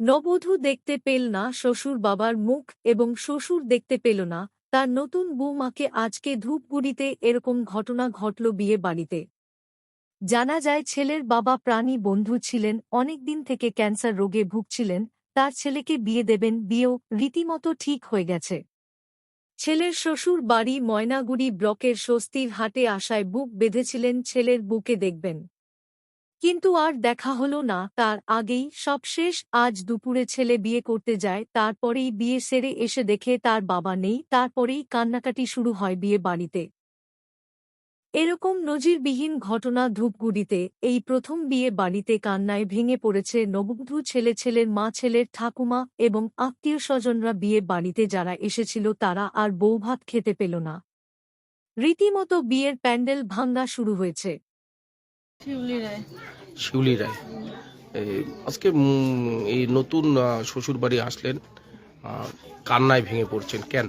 নবধূ দেখতে পেল না শ্বশুর বাবার মুখ এবং শ্বশুর দেখতে পেল না তার নতুন বৌমাকে আজকে ধূপগুড়িতে এরকম ঘটনা ঘটল বিয়ে বাড়িতে। জানা যায় ছেলের বাবা প্রাণী বন্ধু ছিলেন অনেকদিন থেকে ক্যান্সার রোগে ভুগছিলেন, তার ছেলেকে বিয়ে দেবেন, বিয়েও রীতিমতো ঠিক হয়ে গেছে। ছেলের শ্বশুর বাড়ি ময়নাগুড়ি ব্লকের স্বস্তির হাটে আসায় বুক বেঁধেছিলেন ছেলের বুকে দেখবেন। কিন্তু আর দেখা হল না, তার আগেই সব শেষ। আজ দুপুরে ছেলে বিয়ে করতে যায়, তারপরেই বিয়ে সেরে এসে দেখে তার বাবা নেই, তারপরেই কান্নাকাটি শুরু হয় বিয়ে বাড়িতে। এরকম নজিরবিহীন ঘটনা ধূপগুড়িতে এই প্রথম বিয়ে বাড়িতে কান্নায় ভেঙে পড়েছে নববধূ ছেলে ছেলের মা ছেলের ঠাকুমা এবং আত্মীয় স্বজনরা বিয়ে বাড়িতে যারা এসেছিল তারা আর বৌভাত খেতে পেল না। রীতিমতো বিয়ের প্যান্ডেল ভাঙ্গা শুরু হয়েছে। শিউলি রায়। শিউলি রায়। এই আজকে উম, এই নতুন শ্বশুর বাড়ি আসলেন আহ, কান্নায় ভেঙে পড়ছেন। কেন?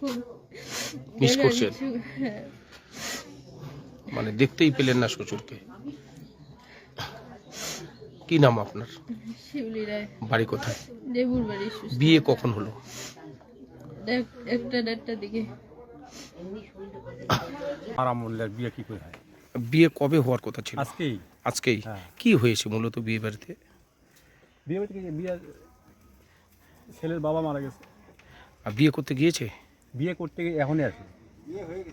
খুব মিস করছেন? হ্যাঁ। মানে দেখতেই পেলেন না শ্বশুরকে। কি নাম আপনার? শিউলি রায়। বাড়ি কোথায়? দেবুর বাড়ি বিয়ে কখন হলো? একটা দেড়টার দিকে। বিয়ে কি করে হয়? বিয়ে কবে হওয়ার কথা ছিল? আজকেই। আজকেই? হ্যাঁ। কি হয়েছে মূলত বিয়ে বাড়িতে? বিয়ে বাড়ি থেকে বিয়ে ছেলের বাবা মারা গেছে। আর বিয়ে করতে গিয়েছে? বিয়ে করতে গিয়ে এখনই আসে হয়ে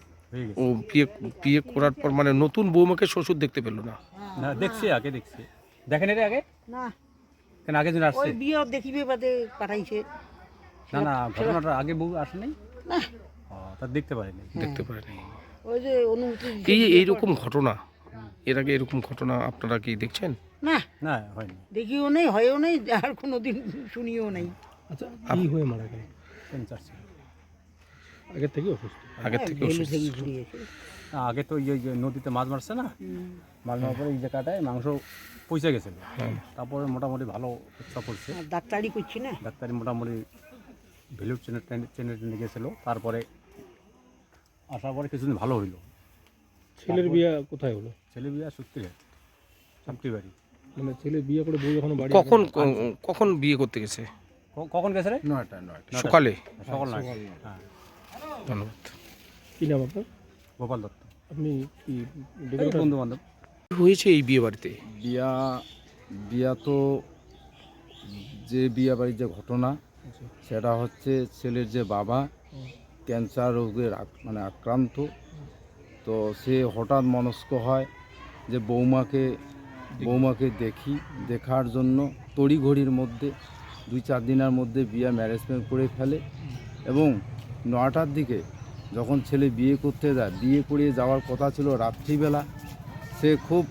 ও বিয়ে বিয়ে করার পর মানে নতুন বৌমাকে শ্বশুর দেখতে পেল না? না দেখছি আগে দেখছি। দেখেন এটা আগে? না। কেন আগে দিন আসছে? ওই বিয়ে দেখিবে বাদে পাঠাইছে। না না ঘটনাটা আগে বউ আসে নাই? না। ও, তা দেখতে পারিনি। দেখতে পারেনি। ওই যে অনুমতি এই এইরকম ঘটনা এর আগে এরকম ঘটনা আপনারা কি দেখছেন? না। না হয়নি। দেখিও নেই হয়ও নেই আর কোনোদিন শুনিও নেই। আচ্ছা কি হয়ে মারা গেল? ক্যান্সার ছিল আগের থেকে অসুস্থ। আগের থেকে অসুস্থ। থেকে আগে তো এই নদীতে মাছ মারছে না? মাছ মারার পরে এই জায়গাটায় মাংস পয়সা গেছিল তারপরে মোটামুটি ভালো চিকিৎসা করছে। ডাক্তারি করছি না? ডাক্তারি মোটামুটি ভ্যালু চেনে চেনে টেনে গেছিল। তারপরে আসার পরে কিছুদিন ভালো হইল। ছেলের বিয়ে কোথায় হলো? ছেলে বিয়ে সত্যি সত্যি বাড়ি মানে ছেলে বিয়ে করে বউ যখন বাড়ি কখন কখন বিয়ে করতে গেছে? কখন গেছে রে? নয়টা নয়টা। সকালে। সকাল হ্যাঁ। ধন্যবাদ। কি নাম আপনার? গোপাল দত্ত। আপনি কি বন্ধু বান্ধব কি হয়েছে এই বিয়ে বাড়িতে? বিয়া বিয়া তো যে বিয়া বাড়ির যে ঘটনা সেটা হচ্ছে ছেলের যে বাবা ক্যান্সার রোগের মানে আক্রান্ত। তো সে হঠাৎ মনস্ক হয় যে বৌমাকে বৌমাকে দেখি দেখার জন্য তড়িঘড়ির মধ্যে দুই চার দিনের মধ্যে বিয়া ম্যারেজমেন্ট করে ফেলে এবং নটার দিকে যখন ছেলে বিয়ে করতে যায়, বিয়ে করিয়ে যাওয়ার কথা ছিল রাত্রিবেলা, সে খুব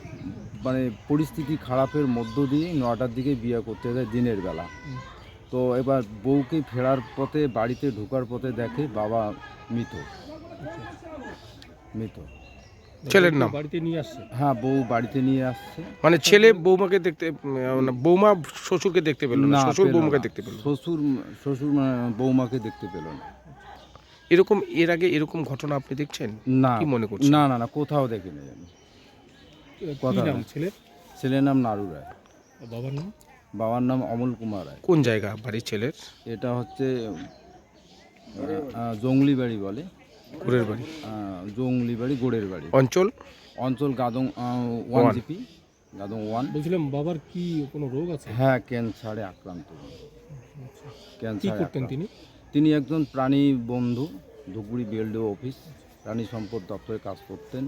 মানে পরিস্থিতি খারাপের মধ্য দিয়ে নটার দিকে বিয়ে করতে যায় দিনের বেলা। তো এবার বউকে ফেরার পথে, বাড়িতে ঢোকার পথে দেখে বাবা মৃত। মৃত। ছেলের নাম? বাড়িতে নিয়ে আসছে। হ্যাঁ বউ বাড়িতে নিয়ে আসছে। মানে ছেলে বৌমাকে দেখতে মানে বৌমা শ্বশুরকে দেখতে পেল না শ্বশুর বৌমাকে দেখতে পেল শ্বশুর শ্বশুর মানে বৌমাকে দেখতে পেল না। এরকম এর আগে এরকম ঘটনা আপনি দেখছেন? না। কি মনে করছেন? না না না কোথাও দেখিনি আমি। কথা নাম না। ছেলের? ছেলের নাম নাড়ু রায়। বাবার নাম? বাবার নাম অমল কুমার রায়। কোন জায়গা বাড়ির ছেলের? এটা হচ্ছে আহ, জংলি বাড়ি বলে। ঘুরের বাড়ি? জংলি বাড়ি গোড়ের বাড়ি। অঞ্চল? অঞ্চল Gadong one. GP Gadong one. বলছিলাম বাবার কি কোনো রোগ আছে? হ্যাঁ ক্যান্সারে আক্রান্ত। ক্যান্সার করতেন তিনি? তিনি একজন প্রাণী বন্ধু ধুপগুড়ি বিএলডিও অফিস প্রাণী সম্পদ দপ্তরে কাজ করতেন।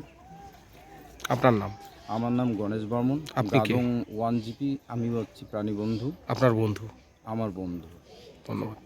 আপনার নাম? আমার নাম গণেশ বর্মন। গাদং ওয়ান জিপি আমি হচ্ছি প্রাণী বন্ধু। আপনার বন্ধু? আমার বন্ধু। ধন্যবাদ।